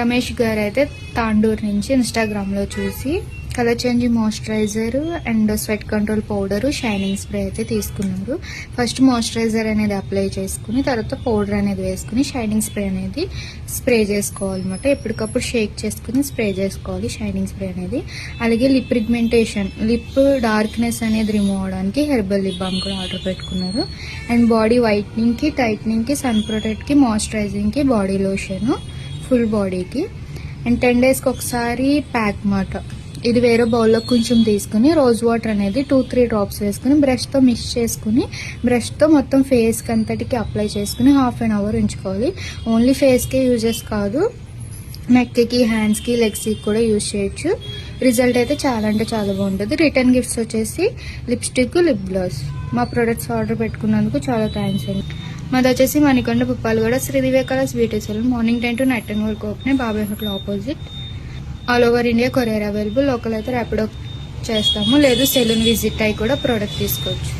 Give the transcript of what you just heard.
రమేష్ గారు అయితే తాండూరు నుంచి ఇన్స్టాగ్రామ్లో చూసి colour changing moisturiser and sweat control powder shining spray అయితే తీసుకున్నారు. ఫస్ట్ మాయిశ్చరైజర్ అనేది అప్లై చేసుకుని తర్వాత పౌడర్ అనేది వేసుకుని షైనింగ్ స్ప్రే అనేది స్ప్రే చేసుకోవాలన్నమాట ఎప్పటికప్పుడు షేక్ చేసుకుని స్ప్రే చేసుకోవాలి షైనింగ్ స్ప్రే అనేది. అలాగే లిప్ పిగ్మెంటేషన్ లిప్ డార్క్నెస్ అనేది రిమూవ్ అవడానికి హెర్బల్ లిప్ బామ్ కూడా ఆర్డర్ పెట్టుకున్నారు. అండ్ బాడీ వైట్నింగ్కి టైట్నింగ్కి సన్ ప్రొటెక్ట్కి మాయిశ్చరైజింగ్కి బాడీ లోషన్ ఫుల్ బాడీకి అండ్ టెన్ డేస్కి ఒకసారి ప్యాక్ మాట. ఇది వేరే బౌల్లో కొంచెం తీసుకుని రోజ్ వాటర్ అనేది టూ త్రీ డ్రాప్స్ వేసుకుని బ్రష్తో మిక్స్ చేసుకుని బ్రష్తో మొత్తం ఫేస్కి అంతటికి అప్లై చేసుకుని హాఫ్ అన్ అవర్ ఉంచుకోవాలి. ఓన్లీ ఫేస్కే యూజెస్ కాదు. నెక్కి హ్యాండ్స్కి లెగ్స్కి కూడా యూజ్ చేయొచ్చు. రిజల్ట్ అయితే చాలా అంటే చాలా బాగుంటుంది. రిటర్న్ గిఫ్ట్స్ వచ్చేసి లిప్స్టిక్ లిప్ గ్లాస్ మా ప్రొడక్ట్స్ ఆర్డర్ పెట్టుకున్నందుకు చాలా థ్యాంక్స్ అండి. మాది వచ్చేసి మణికొండ పుప్పాలు కూడా Shri వివేకాలస్ sweet salon morning ten to night ten వరకు open Babai hotel opposite. All over India courier available local అయితే ర్యాపిడో చేస్తాము. లేదు సెలూన్ విజిట్ అయి కూడా ప్రోడక్ట్ తీసుకోవచ్చు.